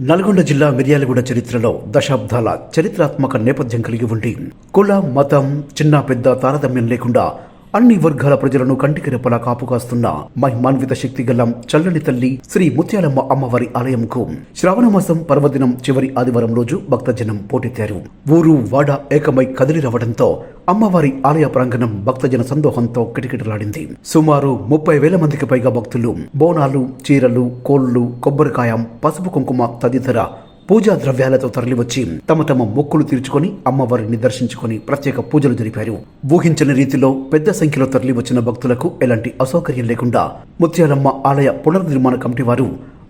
నల్గొండ జిల్లా మిర్యాలగూడ చరిత్రలో దశాబ్దాల చరిత్రాత్మక నేపథ్యం కలిగి ఉండి కుల మతం చిన్న పెద్ద తారతమ్యం లేకుండా అన్ని వర్గాల ప్రజలను కంటికి రెప్పలా కాపుకాస్తున్న మహిమాన్విత శక్తి గల చల్లని తల్లి శ్రీ ముత్యాలమ్మ అమ్మవారి ఆలయంకు శ్రావణ మాసం పర్వదినం చివరి ఆదివారం రోజు భక్తజనం పోటెత్తారు. ఊరు వాడ ఏకమై కదిలి రావడంతో అమ్మవారి ఆలయ ప్రాంగణం భక్తజన సందోహంతో కిటకిటలాడింది. సుమారు ముప్పై వేల మందికి పైగా భక్తులు బోనాలు చీరలు కోళ్ళు కొబ్బరికాయం పసుపు కుంకుమ తదితర పూజా ద్రవ్యాలతో తరలివచ్చి తమ తమ మొక్కులు తీర్చుకొని అమ్మవారిని దర్శించుకొని ప్రత్యేక పూజలు జరిపారు. ఊహించని రీతిలో పెద్ద సంఖ్యలో తరలివచ్చిన భక్తులకు ఎలాంటి అసౌకర్యం లేకుండా ముత్యాలమ్మ ఆలయ పునర్నిర్మాణ కమిటీ వారు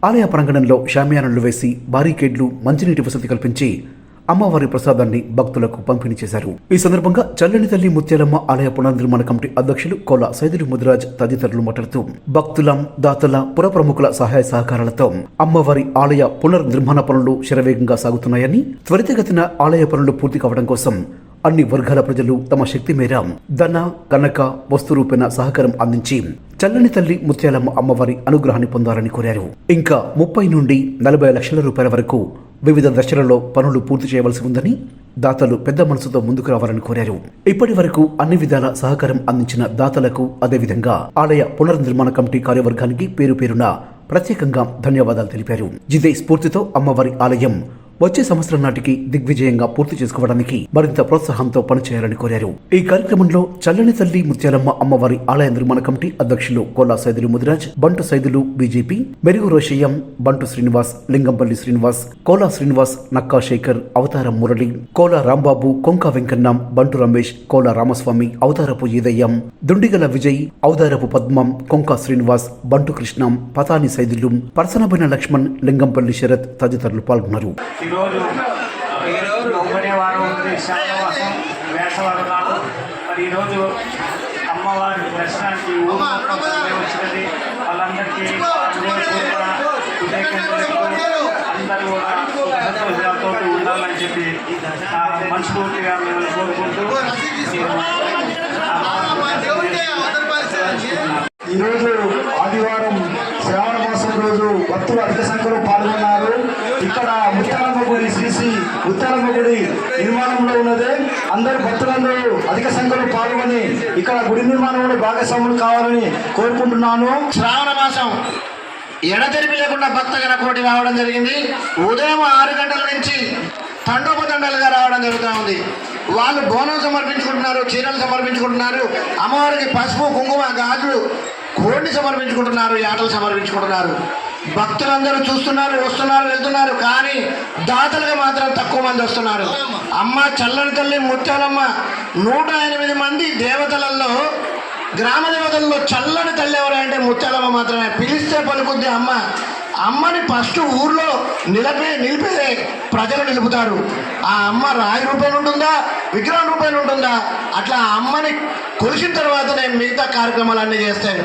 ఆలయ ప్రాంగణంలో షామియానలు వేసి బారికేడ్లు మంచినీటి వసతి కల్పించి అమ్మవారి ప్రసాదాన్ని భక్తులకు పంపిణీ చేశారు. ఈ సందర్భంగా చల్లని తల్లి ముత్యాలమ్మ ఆలయ పునర్నిర్మాణ కమిటీ అధ్యక్షులు కోల సైదులు ముదిరాజ్ తదితరులు మాట్లాడుతూ భక్తుల దాతల పుర ప్రముఖుల సహాయ సహకారాలతో అమ్మవారి ఆలయ పునర్నిర్మాణ పనులు శరవేగంగా సాగుతున్నాయని త్వరితగతిన ఆలయ పనులు పూర్తి కావడం కోసం అన్ని వర్గాల ప్రజలు తమ శక్తి మేర ధన కనక వస్తు రూపేణ సహకారం అందించి చల్లని తల్లి ముత్యాలమ్మ అమ్మవారి అనుగ్రహాన్ని పొందాలని కోరారు. ఇంకా ముప్పై నుండి నలభై లక్షల రూపాయల వరకు వివిధ దశలలో పనులు పూర్తి చేయవలసి ఉందని దాతలు పెద్ద మనసుతో ముందుకు రావాలని కోరారు. ఇప్పటి వరకు అన్ని విధాల సహకారం అందించిన దాతలకు అదేవిధంగా ఆలయ పునర్నిర్మాణ కమిటీ కార్యవర్గానికి పేరు పేరున ప్రత్యేకంగా ధన్యవాదాలు తెలిపారు. ఇదే స్ఫూర్తితో అమ్మవారి ఆలయం వచ్చే సంవత్సరం నాటికి దిగ్విజయంగా పూర్తి చేసుకోవడానికి మరింత ప్రోత్సాహంతో పనిచేయాలని కోరారు. ఈ కార్యక్రమంలో చల్లని తల్లి ముత్యాలమ్మ అమ్మవారి ఆలయ నిర్మాణ కమిటీ అధ్యక్షులు కోలా సైదులు ముదిరాజ్ బంటు సైదులు బీజేపీ మెరుగు రోషయ్యం బంటు శ్రీనివాస్ లింగంపల్లి శ్రీనివాస్ కోలా శ్రీనివాస్ నక్కా శేఖర్ అవతారం మురళి కోలా రాంబాబు కొంక వెంకన్నం బంటు రమేష్ కోలా రామస్వామి అవతారపు ఈదయ్యం దుండిగల విజయ్ అవతారపు పద్మం కొంక శ్రీనివాస్ బంటు కృష్ణం పతాని సైదులు పరసనబైన లక్ష్మణ్ లింగంపల్లి శరత్ తదితరులు పాల్గొన్నారు. ఈరోజు ఒకటే వారం ఉంది శ్రావణమాసం వేసవారం నాడు మరి ఈరోజు అమ్మవారి దర్శనానికి ఊరు వచ్చినది. వాళ్ళందరికీ అందరూ కూడా సంతోషాలతో ఉండాలని చెప్పి ఆ, మనస్ఫూర్తిగా మేము కోరుకుంటూ ఈరోజు ఆదివారం శ్రావణ మాసం రోజు భక్తులు అధిక సంఖ్యలో పాల్గొన్నారు. ముత్యాలమ్మ గుడి శ్రీ గుడి నిర్మాణంలో ఉన్నదే. అందరు భక్తులందరూ అధిక సంఖ్యలో పాల్గొని ఇక్కడ గుడి నిర్మాణంలో భాగస్వాములు కావాలని కోరుకుంటున్నాను. శ్రావణ మాసం ఎడతెరిపి లేకుండా భక్తగణ కోటి రావడం జరిగింది. ఉదయం ఆరు గంటల నుంచి తండోపతండాలుగా రావడం జరుగుతూ ఉంది. వాళ్ళు బోనం సమర్పించుకుంటున్నారు చీరలు సమర్పించుకుంటున్నారు అమ్మవారికి పసుపు కుంకుమ గాజులు కోడిని సమర్పించుకుంటున్నారు యాటలు సమర్పించుకుంటున్నారు. భక్తులందరూ చూస్తున్నారు వస్తున్నారు వెళ్తున్నారు కానీ దాతలుగా మాత్రం తక్కువ మంది వస్తున్నారు. అమ్మ చల్లని తల్లి ముత్యాలమ్మ నూట ఎనిమిది మంది దేవతలలో గ్రామ దేవతల్లో చల్లని తల్లి ఎవరంటే ముత్యాలమ్మ మాత్రమే. పిలిస్తే పలుకుద్ది అమ్మ అమ్మని ఫస్ట్ ఊర్లో నిలపే నిలిపే ప్రజలు నిలుపుతారు. ఆ అమ్మ రాయి రూపేణ ఉంటుందా విగ్రహం రూపేణ ఉంటుందా? అట్లా ఆ అమ్మని కొలిసిన తర్వాతనే మిగతా కార్యక్రమాలన్నీ చేస్తాయి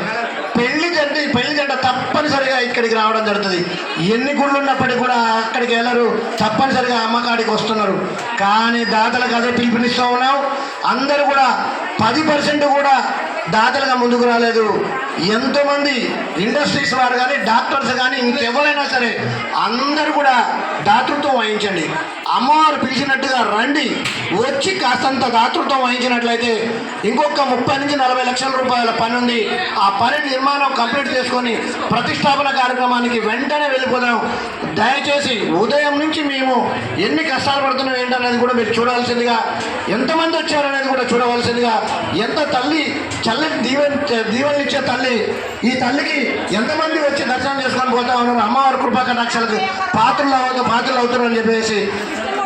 పెళ్ళి జంట పెళ్ళి జంట తప్పనిసరిగా ఇక్కడికి రావడం జరుగుతుంది. ఎన్ని గుళ్ళు ఉన్నప్పటికీ కూడా అక్కడికి వెళ్ళరు తప్పనిసరిగా అమ్మకాడికి వస్తున్నారు. కానీ దాతలకు అదే పిలుపునిస్తూ ఉన్నాం. అందరూ కూడా పది పర్సెంట్ కూడా దాతలుగా ముందుకు రాలేదు. ఎంతోమంది ఇండస్ట్రీస్ వారు కానీ డాక్టర్స్ కానీ ఇంకెవరైనా సరే అందరూ కూడా దాతృత్వం వహించండి. అమ్మవారు పిలిచినట్టుగా రండి. వచ్చి కాస్తంత దాతృత్వం వహించినట్లయితే ఇంకొక ముప్పై నుంచి నలభై లక్షల రూపాయల పని ఉంది. ఆ పని నిర్మాణం కంప్లీట్ చేసుకొని ప్రతిష్టాపన కార్యక్రమానికి వెంటనే వెళ్ళిపోదాం. దయచేసి ఉదయం నుంచి మేము ఎన్ని కష్టాలు పడుతున్నాం ఏంటనేది కూడా మీరు చూడాల్సిందిగా ఎంతమంది వచ్చారనేది కూడా చూడవలసిందిగా ఎంత తల్లి చల్లని దీవెన్ దీవెనలు తల్లి తల్లి. ఈ తల్లికి ఎంతమంది వచ్చి దర్శనం చేసుకొని పోతా ఉన్నారు? అమ్మవారి కృపా కటాక్షలకు పాత్రలు అవ్వదు పాత్రలు అవుతున్నారని అని చెప్పేసి.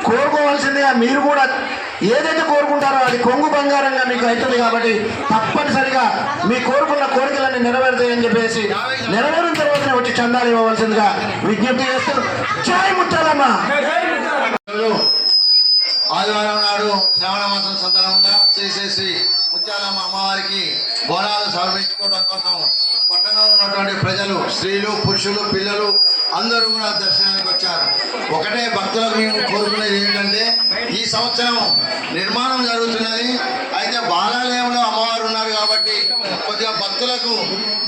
కోరుకోవాల్సిందిగా మీరు కూడా ఏదైతే కోరుకుంటారో అది కొంగు బంగారంగా మీకు అవుతుంది కాబట్టి తప్పనిసరిగా మీ కోరుకున్న కోరికలన్నీ నెరవేరుతాయని చెప్పేసి నెరవేరిన తర్వాతనే వచ్చి చందాలు ఇవ్వవలసిందిగా విజ్ఞప్తి చేస్తూ చాయ్ ముచ్చాలమ్మా ఆదివారం నాడు శ్రావణ మాసం సందర్భంగా శ్రీ శ్రీ శ్రీ ముత్యాలమ్మ అమ్మవారికి బోనాలు సమర్పించుకోవడం కోసం పట్టణంలో ఉన్నటువంటి ప్రజలు స్త్రీలు పురుషులు పిల్లలు అందరూ కూడా దర్శనానికి వచ్చారు. ఒకటే భక్తులకు మేము కోరుకునేది ఏంటంటే ఈ సంవత్సరం నిర్మాణం జరుగుతున్నది. అయితే బాలాలయంలో అమ్మవారు ఉన్నారు కాబట్టి కొద్దిగా భక్తులకు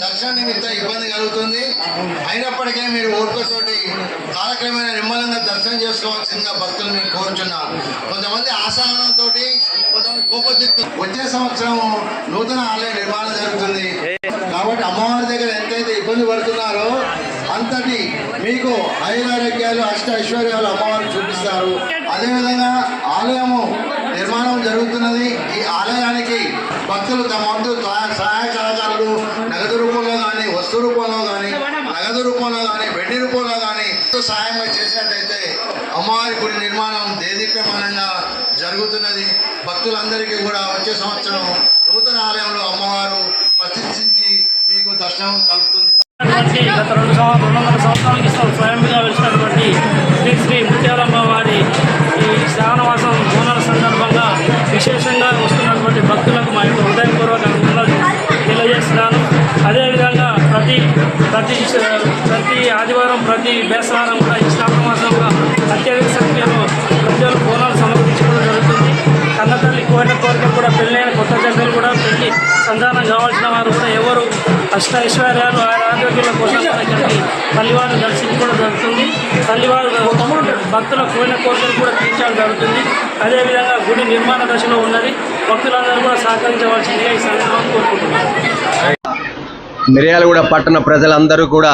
దర్శన నిమిత్త ఇబ్బంది కలుగుతుంది. అయినప్పటికీ మీరు ఓర్పుతోటి కాలక్రమేణ నిమ్మలంగా దర్శనం చేసుకోవాల్సిందిగా భక్తులు మేము కోరుచున్నాం. కొంతమంది ఆసహనంతో కొంతమంది కోపచిత్తు వచ్చే సంవత్సరం నూతన ఆలయ నిర్మాణం జరుగుతుంది. కాబట్టి అమ్మవారి దగ్గర ఎంతైతే ఇబ్బంది పడుతున్నారో అంతటి మీకు ఐదారోగ్యాలు అష్ట ఐశ్వర్యాలు అమ్మవారు చూపిస్తారు. అదేవిధంగా ఆలయము నిర్మాణం జరుగుతున్నది. ఈ ఆలయానికి భక్తులు తమ వంతు సహాయ సహాయ సహకారాలు నగదు రూపంలో కానీ వస్తు రూపంలో కానీ నగదు రూపంలో కానీ వెండి రూపంలో కానీ సహాయంగా చేసినట్టయితే అమ్మవారి గుడి నిర్మాణం దేదీప్యమానంగా జరుగుతున్నది. భక్తులందరికీ కూడా వచ్చే సంవత్సరం నూతన ఆలయంలో అమ్మవారు ప్రతిష్ఠించి మీకు దర్శనం కలుపుతుంది. గత రెండు సంవత్సరాలు రెండు వందల సంవత్సరాల క్రితం స్వయంగా వెలిసినటువంటి శ్రీ శ్రీ ముత్యాలమ్మ వారి ఈ శ్రావణవాసం బోనాల సందర్భంగా విశేషంగా వస్తున్నటువంటి భక్తులకు మా యొక్క హృదయపూర్వక అభినందనలు తెలియజేస్తున్నాను అదేవిధంగా ప్రతి ప్రతి ప్రతి ఆదివారం ప్రతి బేసవారం కూడా ఈ శ్రావణవాసంలో అత్యధిక సంఖ్యలో ప్రజలు బోనాలు సమర్పించుకోవడం జరుగుతుంది కన్నతల్లి కోరిన కోరికలు కూడా పెళ్ళైన కొత్త జంటలు కూడా పెళ్ళి సంతానం కావాల్సిన వారు కూడా ఎవరు అష్ట ఐశ్వర్యాలు ఆయన ఆరోగ్యాల కోసం కూడా తల్లివారు దర్శించుకోవడం జరుగుతుంది. తల్లివారు భక్తుల కోరిన కోరికలు కూడా తీర్చడం జరుగుతుంది. అదేవిధంగా గుడి నిర్మాణ దశలో ఉన్నది. భక్తులందరూ కూడా సహకరించవలసిందిగా ఈ సందర్భం కోరుకుంటున్నాను. మిర్యాలగూడ పట్టణ ప్రజలందరూ కూడా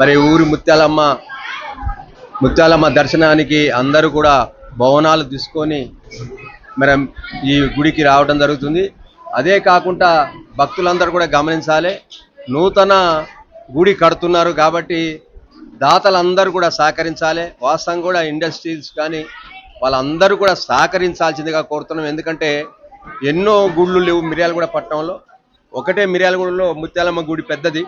మరి ఊరి ముత్యాలమ్మ ముత్యాలమ్మ దర్శనానికి అందరూ కూడా భవనాలు తీసుకొని మరి ఈ గుడికి రావడం జరుగుతుంది. అదే కాకుండా భక్తులందరూ కూడా గమనించాలి. నూతన గుడి కడుతున్నారు కాబట్టి దాతలందరూ కూడా సహకరించాలి. వాస్తవం కూడా ఇండస్ట్రీస్ కానీ వాళ్ళందరూ కూడా సహకరించాల్సిందిగా కోరుతున్నాం. ఎందుకంటే ఎన్నో గుళ్ళు లేవు మిర్యాలగూడ పట్టణంలో. ఒకటే మిర్యాలగూడలో ముత్యాలమ్మ గుడి పెద్దది.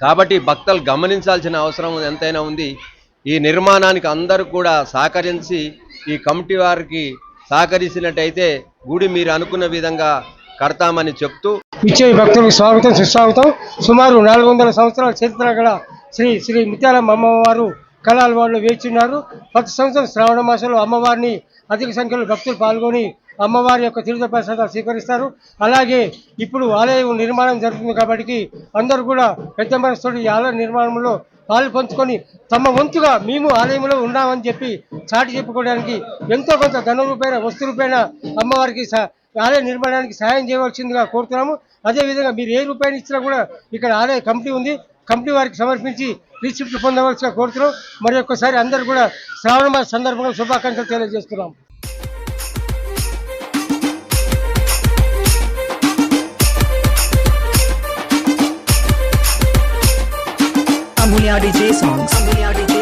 కాబట్టి భక్తులు గమనించాల్సిన అవసరం ఎంతైనా ఉంది. ఈ నిర్మాణానికి అందరూ కూడా సహకరించి ఈ కమిటీ వారికి సహకరించినట్టయితే గుడి మీరు అనుకున్న విధంగా కడతామని చెప్తూ ఇచ్చే భక్తులకు స్వాగతం సుస్వాగతం. సుమారు నాలుగు వందల సంవత్సరాల చరిత్ర గల శ్రీ శ్రీ ముత్యాలమ్మ అమ్మవారు కళాల వాళ్ళు వేచున్నారు ప్రతి సంవత్సరం శ్రావణ మాసంలో అమ్మవారిని అధిక సంఖ్యలో భక్తులు పాల్గొని అమ్మవారి యొక్క తీర్థ ప్రసాదాలు స్వీకరిస్తారు. అలాగే ఇప్పుడు ఆలయం నిర్మాణం జరుగుతుంది కాబట్టి అందరూ కూడా పెద్ద మనసుతో ఈ ఆలయ నిర్మాణంలో పాలు పంచుకొని తమ వంతుగా మేము ఆలయంలో ఉన్నామని చెప్పి చాటి చెప్పుకోవడానికి ఎంతో కొంత ధన రూపైన వస్తు రూపేణ అమ్మవారికి ఆలయ నిర్మాణానికి సహాయం చేయవలసిందిగా కోరుతున్నాము. అదేవిధంగా మీరు ఏ రూపాయలు ఇచ్చినా కూడా ఇక్కడ ఆలయ కమిటీ ఉంది. కమిటీ వారికి సమర్పించి రిసిప్ట్ పొందవలసిగా కోరుతున్నాం. మరి ఒక్కసారి అందరూ కూడా శ్రావణ మాస సందర్భంగా శుభాకాంక్షలు తెలియజేస్తున్నాం. Amulya DJ సాంగ్స్ Amulya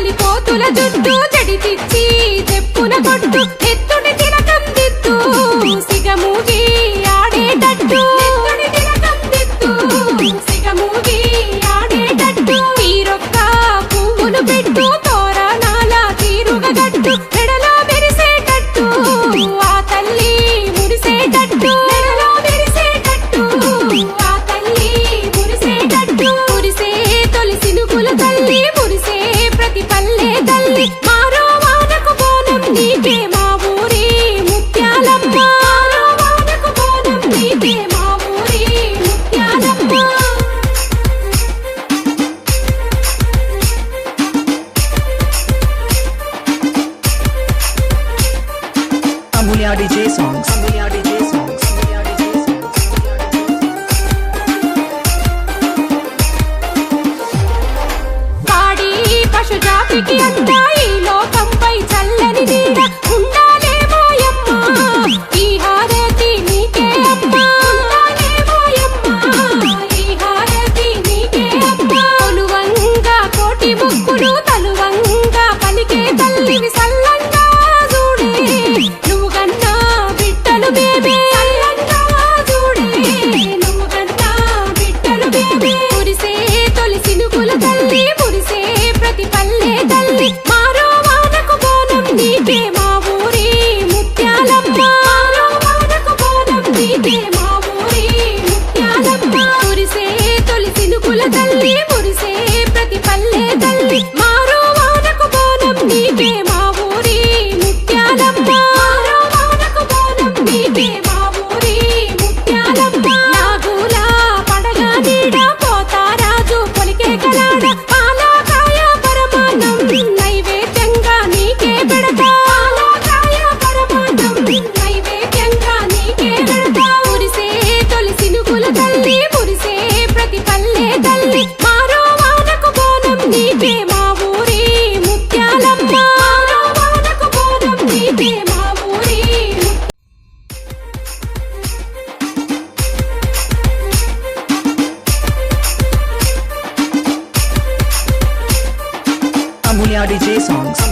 గాలి కోతుల జుట్టు చెడిచిచ్చి చెప్పున కొట్టు ఎత్తుడి తిలకం దిత్తు సిగమూగి Amulya DJ songs.